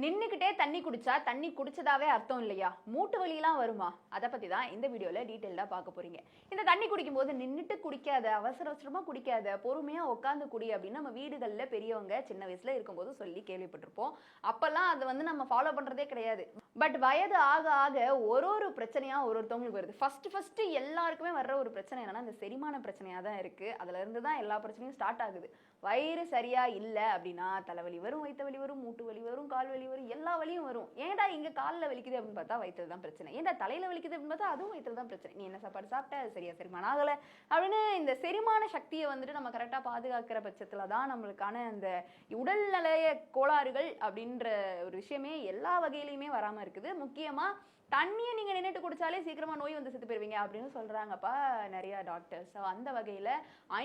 நின்றுக்கிட்டே தண்ணி குடிச்சா தண்ணி குடிச்சதாவே அர்த்தம் இல்லையா? மூட்டு வலியெல்லாம் வருமா? அதை பற்றி தான் இந்த வீடியோவில் டீட்டெயிலாக பார்க்க போறீங்க. இந்த தண்ணி குடிக்கும்போது நின்றுட்டு குடிக்காத அவசர அவசரமாக குடிக்காத பொறுமையாக உட்காந்து குடி அப்படின்னு நம்ம வீடுகளில் பெரியவங்க சின்ன வயசில் இருக்கும்போது சொல்லி கேள்விப்பட்டிருப்போம். அப்போல்லாம் அதை வந்து நம்ம ஃபாலோ பண்ணுறதே கிடையாது. பட் வயது ஆக ஆக ஒரு ஒரு பிரச்சனையாக ஒரு ஒருத்தவங்களுக்கு வருது. ஃபஸ்ட்டு ஃபஸ்ட்டு எல்லாருக்குமே வர்ற ஒரு பிரச்சனை என்னென்னா இந்த செரிமான பிரச்சனையாக தான் இருக்குது அதுலேருந்து தான் எல்லா பிரச்சனையும் ஸ்டார்ட் ஆகுது. வயிறு சரியாக இல்லை அப்படின்னா தலைவலி வரும் வயிற்று வலி வரும் மூட்டு வலி வரும் கால் வலி வரும் எல்லா வலியும் வரும். ஏன்டா இங்கே காலில் வலிக்குது அப்படின்னு பார்த்தா வயிற்றில் தான் பிரச்சனை. ஏன்டா தலையில் வலிக்குது அப்படின்னு பார்த்தா அதுவும் வயிற்றுல தான் பிரச்சனை. நீ என்ன சாப்பாடு சாப்பிட்ட? அது சரியா செரிமானம் அப்படின்னு இந்த செரிமான சக்தியை வந்துட்டு நம்ம கரெக்டாக பாதுகாக்கிற பட்சத்தில் தான் நம்மளுக்கான அந்த உடல்நலைய கோளாறுகள் அப்படின்ற ஒரு விஷயமே எல்லா வகையிலையுமே வராம இருக்குது. முக்கியமா தண்ணியை நீங்கள் நின்றுட்டு குடிச்சாலே சீக்கிரமா நோய் வந்து செத்து போயிருவீங்க அப்படின்னு சொல்கிறாங்கப்பா நிறையா டாக்டர்ஸ் ஸோ அந்த வகையில்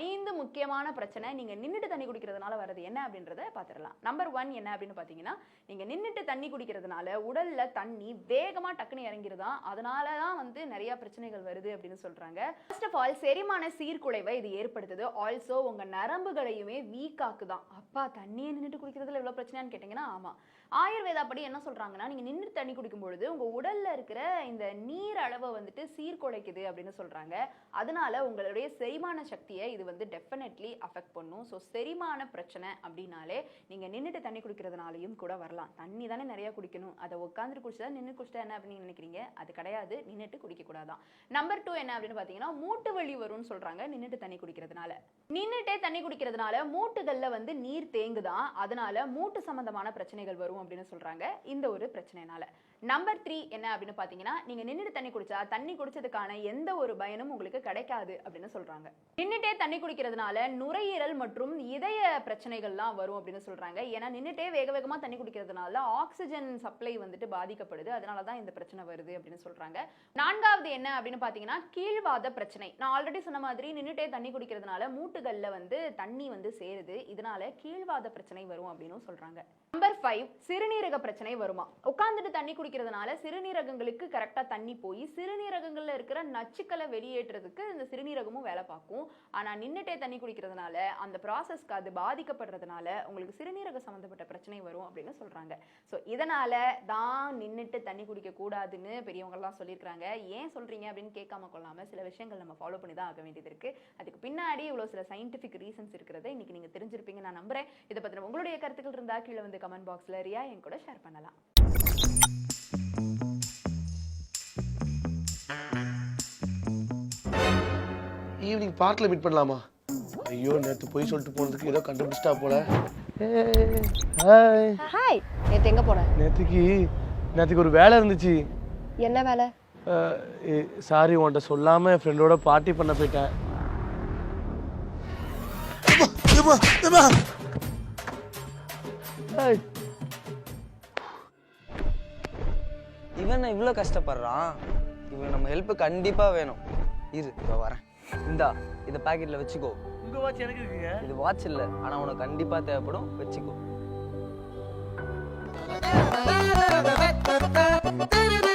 ஐந்து முக்கியமான பிரச்சனை நீங்கள் நின்றுட்டு தண்ணி குடிக்கிறதுனால வர்றது என்ன அப்படின்றத பார்த்துடலாம். நம்பர் ஒன் என்ன அப்படின்னு பார்த்தீங்கன்னா நீங்கள் நின்றுட்டு தண்ணி குடிக்கிறதுனால உடலில் தண்ணி வேகமாக டக்குன்னு இறங்கிருதா அதனால தான் வந்து நிறையா பிரச்சனைகள் வருது அப்படின்னு சொல்கிறாங்க ஃபர்ஸ்ட் ஆஃப் ஆல் செரிமான சீர்குலைவை இது ஏற்படுத்துது. ஆல்சோ உங்கள் நரம்புகளையுமே வீக் ஆக்குதான். அப்பா தண்ணியை நின்றுட்டு குடிக்கிறதுல எவ்வளோ பிரச்சனைன்னு கேட்டீங்கன்னா ஆமாம் ஆயுர்வேதாப்படி என்ன சொல்றாங்கன்னா நீங்க நின்று தண்ணி குடிக்கும் பொழுது உங்க உடல்ல இருக்கிற இந்த நீர் அளவை வந்துட்டு சீர்குலைக்குது அப்படின்னு சொல்றாங்க. அதனால உங்களுடைய செரிமான சக்தியை இது வந்து டெஃபினெட்லி அஃபெக்ட் பண்ணும். ஸோ செரிமான பிரச்சனை அப்படின்னாலே நீங்க நின்றுட்டு தண்ணி குடிக்கிறதுனாலையும் கூட வரலாம். தண்ணி தானே நிறைய குடிக்கணும். அதை உட்காந்துட்டு குடிச்சா நின்று குடிச்சா என்ன அப்படின்னு நினைக்கிறீங்க? அது கிடையாது. நின்றுட்டு குடிக்க கூடாதான் நம்பர் டூ என்ன அப்படின்னு பார்த்தீங்கன்னா மூட்டு வலி வரும்னு சொல்றாங்க நின்றுட்டு தண்ணி குடிக்கிறதுனால. நின்றுட்டே தண்ணி குடிக்கிறதுனால மூட்டுகள்ல வந்து நீர் தேங்குதான். அதனால மூட்டு சம்பந்தமான பிரச்சனைகள் வரும் அப்படின்னு சொல்றாங்க. இந்த ஒரு பிரச்சனைனால நம்பர் த்ரீ என்ன அப்படின்னு பார்த்தீங்கன்னா நீங்க நின்றுட்டு தண்ணி குடிச்சா தண்ணி குடிச்சதுக்கான எந்த ஒரு பயனும் உங்களுக்கு கிடைக்காது அப்படின்னு சொல்றாங்க. நின்னுட்டே தண்ணி குடிக்கிறதுனால நுரையீரல் மற்றும் இதய பிரச்சனைகள்லாம் வரும் அப்படின்னு சொல்றாங்க. ஏன்னா நின்னுட்டே வேக வேகமா தண்ணி குடிக்கிறதுனால ஆக்சிஜன் சப்ளை வந்துட்டு பாதிக்கப்படுது. அதனால தான் இந்த பிரச்சனை வருது அப்படின்னு சொல்றாங்க. நான்காவது என்ன அப்படின்னு பார்த்தீங்கன்னா கீழ்வாத பிரச்சனை. நான் ஆல்ரெடி சொன்ன மாதிரி நின்னுட்டே தண்ணி குடிக்கிறதுனால மூட்டுகள்ல வந்து தண்ணி வந்து சேருது. இதனால கீழ்வாத பிரச்சனை வரும் அப்படின்னு சொல்றாங்க. நம்பர் ஃபைவ் சிறுநீரக பிரச்சனை வருமா? உட்காந்துட்டு தண்ணி தண்ணி குடிக்கிறதுனால சிறுநீரகங்களுக்கு கரெக்டாக தண்ணி போய் சிறுநீரகங்களில் இருக்கிற நச்சுக்களை வெளியேற்றுறதுக்கு இந்த சிறுநீரகமும் வேலை பார்க்கும். ஆனால் நின்றுட்டே தண்ணி குடிக்கிறதுனால அந்த ப்ராசஸ்க்கு அது பாதிக்கப்படுறதுனால உங்களுக்கு சிறுநீரக சம்மந்தப்பட்ட பிரச்சனை வரும் அப்படின்னு சொல்கிறாங்க ஸோ இதனால் தான் நின்றுட்டு தண்ணி குடிக்கக்கூடாதுன்னு பெரியவங்கள்லாம் சொல்லியிருக்காங்க ஏன் சொல்கிறீங்க அப்படின்னு கேட்காம கொள்ளாமல் சில விஷயங்கள் நம்ம ஃபாலோ பண்ணி தான் ஆக வேண்டியது இருக்குது அதுக்கு பின்னாடி இவ்வளோ சில சயின்டிஃபிக் ரீசன்ஸ் இருக்கிறத இன்றைக்கி நீங்கள் தெரிஞ்சிருப்பீங்க நான் நம்புறேன். இதை பற்றின உங்களுடைய கருத்துக்கள் இருந்தால் கீழே வந்து கமெண்ட் பாக்ஸில் ரியா என் கூட ஷேர் பண்ணலாம். ஈவினிங் பார்க்கில் மீட் பண்ணலாமா? ஐயோ நேற்று போய் சொல்லிட்டு போனதுக்கு ஏதோ கண்டுபிடிச்சிட்டா போல. ஹாய் ஹாய் நேற்று எங்கே போன? நேற்றுக்கு நேற்றுக்கு ஒரு வேலை இருந்துச்சு. என்ன வேலை? சாரி உன்கிட்ட சொல்லாமல் என் ஃப்ரெண்டோட பார்ட்டி பண்ண போயிட்டேன். இவன் இவ்வளோ கஷ்டப்படுறான்? இவன் நம்ம ஹெல்ப் கண்டிப்பாக வேணும். இரு இப்போ வரேன். இந்தா இதை பாக்கெட்டில் வச்சுக்கோ. உங்கள் வாட்ச் எனக்கு இருக்குங்க. இது வாட்ச் இல்லை. ஆனால் உனக்கு கண்டிப்பாக தேவைப்படும். வச்சுக்கோ.